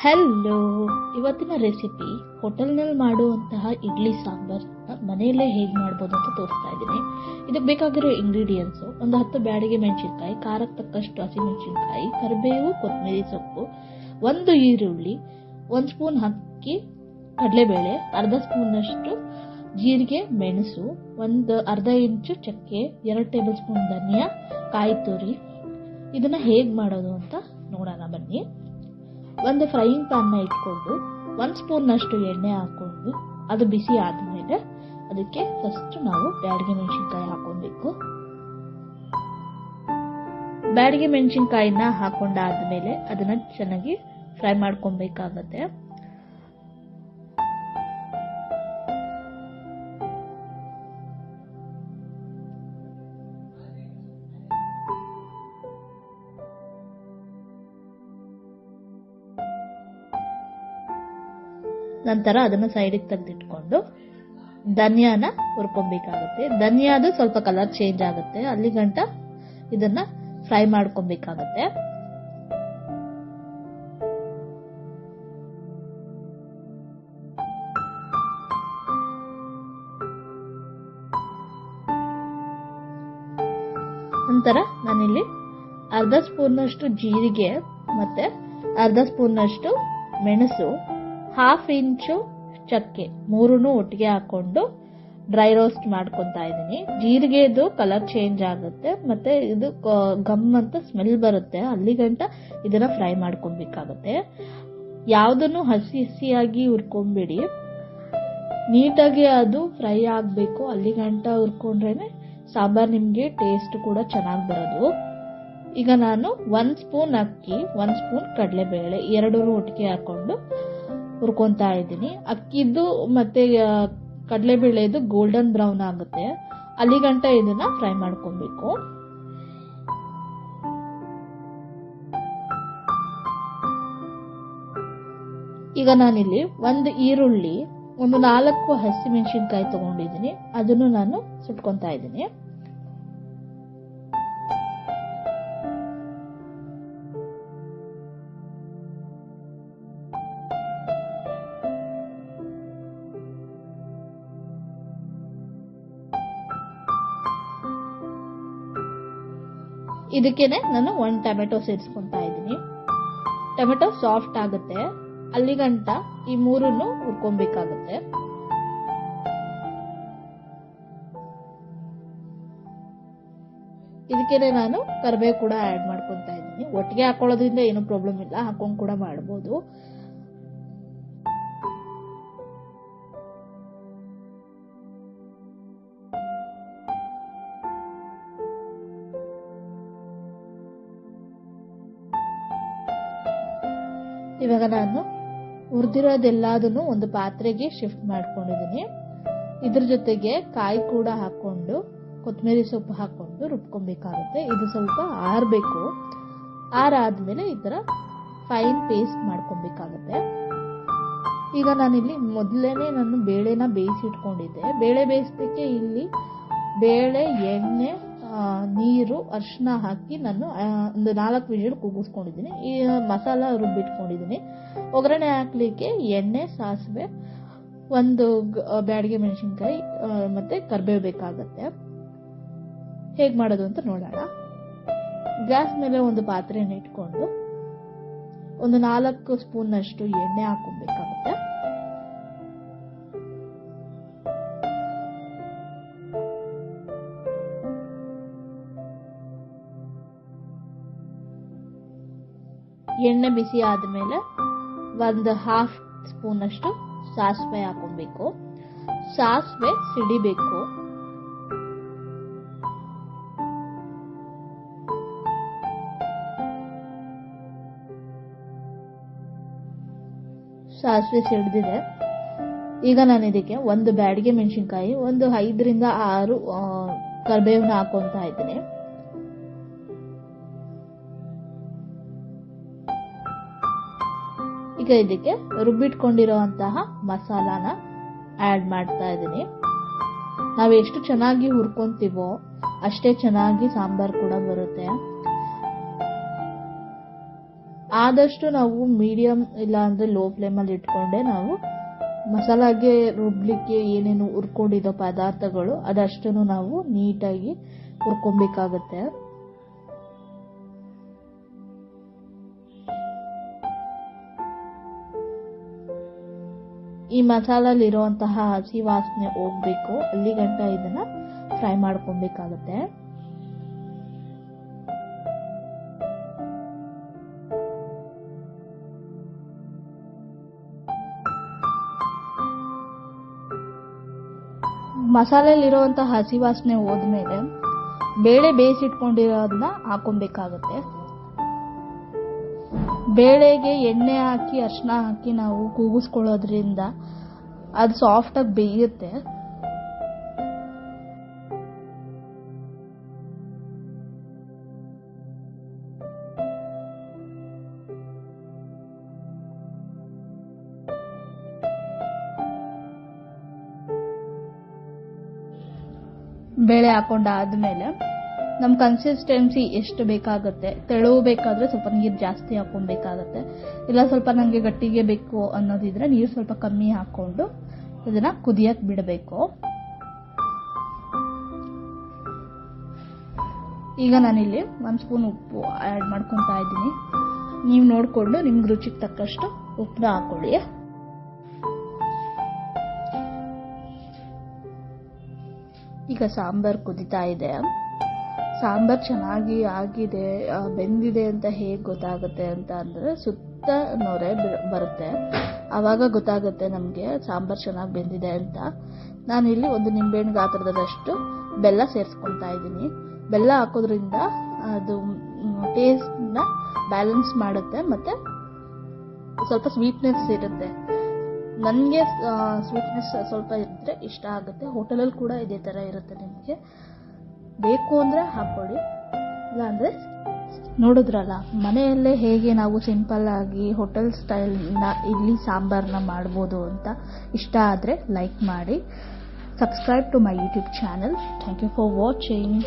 Hello ಇವತ್ತಿನ recipe ಹೋಟೆಲ್ನಲ್ಲಿ ಮಾಡುವಂತಹ ಇಡ್ಲಿ ಸಾಂಬಾರ್. ಮನೆಯಲ್ಲೇ ಹೇಗೆ ಮಾಡ್ಬೋದು ಅಂತ ತೋರಿಸ್ತಾ ಇದ್ದೀನಿ. ಇದಕ್ಕೆ ಬೇಕಾಗಿರೋ ಇಂಗ್ರೀಡಿಯೆಂಟ್ಸು ಒಂದು ಹತ್ತು ಬ್ಯಾಡಿಗೆ ಮೆಣಸಿನ್ಕಾಯಿ ಖಾರಕ್ಕೆ ತಕ್ಕಷ್ಟು ಹಸಿಮೆಣಸಿನ್ಕಾಯಿ ಕರಿಬೇವು, ಕೊತ್ತಂಬರಿ ಸೊಪ್ಪು, ಒಂದು ಈರುಳ್ಳಿ, ಒಂದು ಸ್ಪೂನ್ ಅಕ್ಕಿ, ಕಡಲೆಬೇಳೆ, ಅರ್ಧ ಸ್ಪೂನಷ್ಟು ಜೀರಿಗೆ, ಮೆಣಸು, ಒಂದು ಅರ್ಧ ಇಂಚು ಚಕ್ಕೆ, ಎರಡು ಟೇಬಲ್ ಸ್ಪೂನ್ ಧನಿಯಾ, ಕಾಯಿ ತುರಿ. ಇದನ್ನು ಹೇಗೆ ಮಾಡೋದು ಅಂತ ನೋಡೋಣ ಬನ್ನಿ. ಒಂದು ಫ್ರೈಯಿಂಗ್ ಪ್ಯಾನ್ನ ಇಟ್ಕೊಂಡು ಒಂದು ಸ್ಪೂನ್ನಷ್ಟು ಎಣ್ಣೆ ಹಾಕೊಂಡು ಅದು ಬಿಸಿ ಆದಮೇಲೆ ಅದಕ್ಕೆ ಫಸ್ಟ್ ನಾವು ಬ್ಯಾಡಿಗೆ ಮೆಣಸಿನ್ಕಾಯಿ ಹಾಕೊಬೇಕು ಬ್ಯಾಡಿಗೆ ಮೆಣಸಿನ್ಕಾಯಿನ ಹಾಕೊಂಡಾದ್ಮೇಲೆ ಅದನ್ನ ಚೆನ್ನಾಗಿ ಫ್ರೈ ಮಾಡ್ಕೊಬೇಕಾಗತ್ತೆ. ನಂತರ ಅದನ್ನ ಸೈಡಿಗೆ ತೆಗೆದಿಟ್ಕೊಂಡು ಧನಿಯಾನ ಹುರ್ಕೊಬೇಕಾಗುತ್ತೆ. ಧನಿಯಾದು ಸ್ವಲ್ಪ ಕಲರ್ ಚೇಂಜ್ ಆಗುತ್ತೆ. ಅಲ್ಲಿ ಗಂಟ ಇದನ್ನ ಫ್ರೈ ಮಾಡ್ಕೊಬೇಕಾಗತ್ತೆ. ನಂತರ ನಾನಿಲ್ಲಿ ಅರ್ಧ ಸ್ಪೂನ್ನಷ್ಟು ಜೀರಿಗೆ ಮತ್ತೆ ಅರ್ಧ ಸ್ಪೂನ್ನಷ್ಟು ಮೆಣಸು ಹಾಫ್ ಇಂಚು ಚಕ್ಕೆ ಮೂರೂ ಒಟ್ಟಿಗೆ ಹಾಕೊಂಡು ಡ್ರೈ ರೋಸ್ಟ್ ಮಾಡ್ಕೊತಾ ಇದ್ದೀನಿ. ಜೀರಿಗೆದು ಕಲರ್ ಚೇಂಜ್ ಆಗುತ್ತೆ. ಮತ್ತೆ ಇದು ಗಮ್ ಅಂತ ಸ್ಮೆಲ್ ಬರುತ್ತೆ. ಅಲ್ಲಿಗಂಟ ಇದನ್ನ ಫ್ರೈ ಮಾಡ್ಕೊಬೇಕಾಗತ್ತೆ ಯಾವುದನ್ನು ಹಸಿ ಹಸಿಯಾಗಿ ಹುರ್ಕೊಂಬಿಡಿ. ನೀಟಾಗಿ ಅದು ಫ್ರೈ ಆಗಬೇಕು. ಅಲ್ಲಿಗಂಟ ಹುರ್ಕೊಂಡ್ರೇನೆ ಸಾಂಬಾರ್ ನಿಮಗೆ ಟೇಸ್ಟ್ ಕೂಡ ಚೆನ್ನಾಗಿ ಬರೋದು. ಈಗ ನಾನು ಒಂದು ಸ್ಪೂನ್ ಅಕ್ಕಿ ಒಂದು ಸ್ಪೂನ್ ಕಡಲೆಬೇಳೆ ಎರಡೂ ಒಟ್ಟಿಗೆ ಹಾಕೊಂಡು ಹುರ್ಕೊತಾ ಇದ್ದೀನಿ. ಅಕ್ಕಿದ್ದು ಮತ್ತೆ ಕಡಲೆಬೇಳೆದು ಗೋಲ್ಡನ್ ಬ್ರೌನ್ ಆಗುತ್ತೆ. ಅಲ್ಲಿಗಂಟ ಇದನ್ನ ಫ್ರೈ ಮಾಡ್ಕೊಬೇಕು. ಈಗ ನಾನಿಲ್ಲಿ ಒಂದು ಈರುಳ್ಳಿ, ಒಂದು ನಾಲ್ಕು ಹಸಿ ಮೆಣಸಿನ್ಕಾಯಿ ತಗೊಂಡಿದ್ದೀನಿ. ಅದನ್ನು ನಾನು ಸುಟ್ಕೊತಾ ಇದ್ದೀನಿ. ಇದಕ್ಕೇನೆ ನಾನು ಒಂದು ಟೊಮೆಟೊ ಸೇರಿಸ್ಕೊತಾ ಇದ್ದೀನಿ. ಟೊಮೆಟೊ ಸಾಫ್ಟ್ ಆಗುತ್ತೆ. ಅಲ್ಲಿಗಂಟ ಈ ಮೂರನ್ನು ಹುರ್ಕೊಬೇಕಾಗುತ್ತೆ. ಇದಕ್ಕೇನೆ ನಾನು ಕರಿಬೇವು ಕೂಡ ಆ್ಯಡ್ ಮಾಡ್ಕೊತಾ ಇದ್ದೀನಿ. ಒಟ್ಟಿಗೆ ಹಾಕೊಳ್ಳೋದ್ರಿಂದ ಏನು ಪ್ರಾಬ್ಲಮ್ ಇಲ್ಲ. ಹಾಕೊಂಡು ಕೂಡ ಮಾಡ್ಬೋದು. ಇವಾಗ ನಾನು ಹುರಿದಿರೋದೆಲ್ಲದನ್ನು ಒಂದು ಪಾತ್ರೆಗೆ ಶಿಫ್ಟ್ ಮಾಡ್ಕೊಂಡಿದ್ದೀನಿ. ಇದ್ರ ಜೊತೆಗೆ ಕಾಯಿ ಕೂಡ ಹಾಕೊಂಡು ಕೊತ್ತಂಬರಿ ಸೊಪ್ಪು ಹಾಕೊಂಡು ರುಬ್ಕೊಬೇಕಾಗುತ್ತೆ. ಇದು ಸ್ವಲ್ಪ ಆರಬೇಕು. ಆರಾದ್ಮೇಲೆ ಈ ಥರ ಫೈನ್ ಪೇಸ್ಟ್ ಮಾಡ್ಕೊಬೇಕಾಗುತ್ತೆ. ಈಗ ನಾನಿಲ್ಲಿ ಮೊದಲೇನೆ ನಾನು ಬೇಳೆನ ಬೇಯಿಸಿಟ್ಕೊಂಡಿದ್ದೆ. ಬೇಳೆ ಬೇಯಿಸೋದಕ್ಕೆ ಇಲ್ಲಿ ಬೇಳೆ, ಎಣ್ಣೆ ನೀರು ಅರಿಶಿನ ಹಾಕಿ ನಾನು ಒಂದು ನಾಲ್ಕು ವಿಜಿಲ್ ಕೂಗಿಸ್ಕೊಂಡಿದ್ದೀನಿ ಈ ಮಸಾಲ ರುಬ್ಬಿಟ್ಕೊಂಡಿದ್ದೀನಿ. ಒಗ್ಗರಣೆ ಹಾಕ್ಲಿಕ್ಕೆ ಎಣ್ಣೆ, ಸಾಸಿವೆ, ಒಂದು ಬ್ಯಾಡಿಗೆ ಮೆಣಸಿನ್ಕಾಯಿ ಮತ್ತೆ ಕರಿಬೇವು ಬೇಕಾಗತ್ತೆ. ಹೇಗೆ ಮಾಡೋದು ಅಂತ ನೋಡೋಣ. ಗ್ಯಾಸ್ ಮೇಲೆ ಒಂದು ಪಾತ್ರೆನ ಇಟ್ಕೊಂಡು, ಒಂದು ನಾಲ್ಕು ಸ್ಪೂನ್ನಷ್ಟು ಎಣ್ಣೆ ಹಾಕೊಬೇಕಾಗುತ್ತೆ ಎಣ್ಣೆ ಬಿಸಿ ಆದಮೇಲೆ ಒಂದು ಹಾಫ್ ಸ್ಪೂನಷ್ಟು ಸಾಸಿವೆ ಹಾಕೊಬೇಕು ಸಾಸಿವೆ ಸಿಡಿಬೇಕು. ಸಾಸಿವೆ ಸಿಡಿದಿದೆ. ಈಗ ನಾನು ಇದಕ್ಕೆ ಒಂದು ಬ್ಯಾಡಿಗೆ ಮೆಣಸಿನ್ಕಾಯಿ, ಒಂದು ಐದರಿಂದ ಆರು ಕರಿಬೇವನ್ನ ಹಾಕೊಂತ ಇದ್ದೀನಿ. ಈಗ ಇದಕ್ಕೆ ರುಬ್ಬಿಟ್ಕೊಂಡಿರುವಂತಹ ಮಸಾಲಾನ ಆ್ಯಡ್ ಮಾಡ್ತಾ ಇದ್ದೀನಿ. ನಾವು ಎಷ್ಟು ಚೆನ್ನಾಗಿ ಹುರ್ಕೊಂತೀವೋ ಅಷ್ಟೇ ಚೆನ್ನಾಗಿ ಸಾಂಬಾರ್ ಕೂಡ ಬರುತ್ತೆ. ಆದಷ್ಟು ನಾವು ಮೀಡಿಯಂ ಇಲ್ಲ ಅಂದರೆ ಲೋ ಫ್ಲೇಮಲ್ಲಿ ಇಟ್ಕೊಂಡೆ ನಾವು ಮಸಾಲಾಗೆ ರುಬ್ಲಿಕ್ಕೆ ಏನೇನು ಹುರ್ಕೊಂಡಿದ್ದೋ ಪದಾರ್ಥಗಳು ಅದಷ್ಟನ್ನು ನಾವು ನೀಟಾಗಿ ಹುರ್ಕೊಬೇಕಾಗತ್ತೆ. ಈ ಮಸಾಲಲ್ಲಿರುವಂತಹ ಹಸಿ ವಾಸನೆ ಹೋಗ್ಬೇಕು. ಅಲ್ಲಿ ಗಂಟ ಇದನ್ನ ಫ್ರೈ ಮಾಡ್ಕೊಬೇಕಾಗತ್ತೆ. ಮಸಾಲೆಯಲ್ಲಿರುವಂತಹ ಹಸಿ ವಾಸನೆ ಹೋದ್ಮೇಲೆ ಬೇಳೆ ಬೇಯಿಸಿಟ್ಕೊಂಡಿರೋದನ್ನ ಹಾಕೊಬೇಕಾಗತ್ತೆ. ಬೇಳೆಗೆ ಎಣ್ಣೆ ಹಾಕಿ ಅರ್ಶಿನ ಹಾಕಿ ನಾವು ಕೂಗಿಸ್ಕೊಳ್ಳೋದ್ರಿಂದ ಅದು ಸಾಫ್ಟಾಗಿ ಬೇಯುತ್ತೆ. ಬೇಳೆ ಹಾಕೊಂಡಾದ್ಮೇಲೆ ನಮ್ಮ ಕನ್ಸಿಸ್ಟೆನ್ಸಿ ಎಷ್ಟು ಬೇಕಾಗುತ್ತೆ? ತೆಳು ಬೇಕಾದರೆ ಸ್ವಲ್ಪ ನೀರು ಜಾಸ್ತಿ ಹಾಕೊಬೇಕಾಗತ್ತೆ ಇಲ್ಲ ಸ್ವಲ್ಪ ನನಗೆ ಗಟ್ಟಿಗೆ ಬೇಕು ಅನ್ನೋದಿದ್ರೆ ನೀರು ಸ್ವಲ್ಪ ಕಮ್ಮಿ ಹಾಕ್ಕೊಂಡು ಇದನ್ನ ಕುದಿಯಕ್ಕೆ ಬಿಡಬೇಕು. ಈಗ ನಾನಿಲ್ಲಿ ಒಂದು ಸ್ಪೂನ್ ಉಪ್ಪು ಆ್ಯಡ್ ಮಾಡ್ಕೊತಾ ಇದ್ದೀನಿ. ನೀವು ನೋಡಿಕೊಂಡು ನಿಮ್ಗೆ ರುಚಿಗೆ ತಕ್ಕಷ್ಟು ಉಪ್ಪನ್ನ ಹಾಕೊಳ್ಳಿ. ಈಗ ಸಾಂಬಾರು ಕುದಿತಾ ಇದೆ. ಸಾಂಬಾರು ಚೆನ್ನಾಗಿ ಆಗಿದೆ ಬೆಂದಿದೆ ಅಂತ ಹೇಗೆ ಗೊತ್ತಾಗುತ್ತೆ ಅಂತ ಅಂದರೆ ಸುತ್ತ ನೊರೆ ಬರುತ್ತೆ. ಆವಾಗ ಗೊತ್ತಾಗುತ್ತೆ ನಮಗೆ ಸಾಂಬಾರು ಚೆನ್ನಾಗಿ ಬೆಂದಿದೆ ಅಂತ. ನಾನಿಲ್ಲಿ ಒಂದು ನಿಂಬೆಹಣ್ಣು ಗಾತ್ರದಷ್ಟು ಬೆಲ್ಲ ಸೇರಿಸ್ಕೊಳ್ತಾ ಇದ್ದೀನಿ. ಬೆಲ್ಲ ಹಾಕೋದ್ರಿಂದ ಅದು ಟೇಸ್ಟ್ನ ಬ್ಯಾಲೆನ್ಸ್ ಮಾಡುತ್ತೆ ಮತ್ತು ಸ್ವಲ್ಪ ಸ್ವೀಟ್ನೆಸ್ ಇರುತ್ತೆ. ನನಗೆ ಸ್ವೀಟ್ನೆಸ್ ಸ್ವಲ್ಪ ಇದ್ದರೆ ಇಷ್ಟ ಆಗುತ್ತೆ. ಹೋಟೆಲಲ್ಲಿ ಕೂಡ ಇದೇ ಥರ ಇರುತ್ತೆ ನಿಮಗೆ. ಬೇಕು ಅಂದರೆ ಹಾಕ್ಕೊಳ್ಳಿ ಇಲ್ಲಾಂದರೆ ನೋಡಿದ್ರಲ್ಲ, ಮನೆಯಲ್ಲೇ ಹೇಗೆ ನಾವು ಸಿಂಪಲ್ ಆಗಿ ಹೋಟೆಲ್ ಸ್ಟೈಲ್ನ ಇಡ್ಲಿ ಸಾಂಬಾರನ್ನ ಮಾಡ್ಬೋದು ಅಂತ ಇಷ್ಟ ಆದರೆ ಲೈಕ್ ಮಾಡಿ. Subscribe to my YouTube channel thank you for watching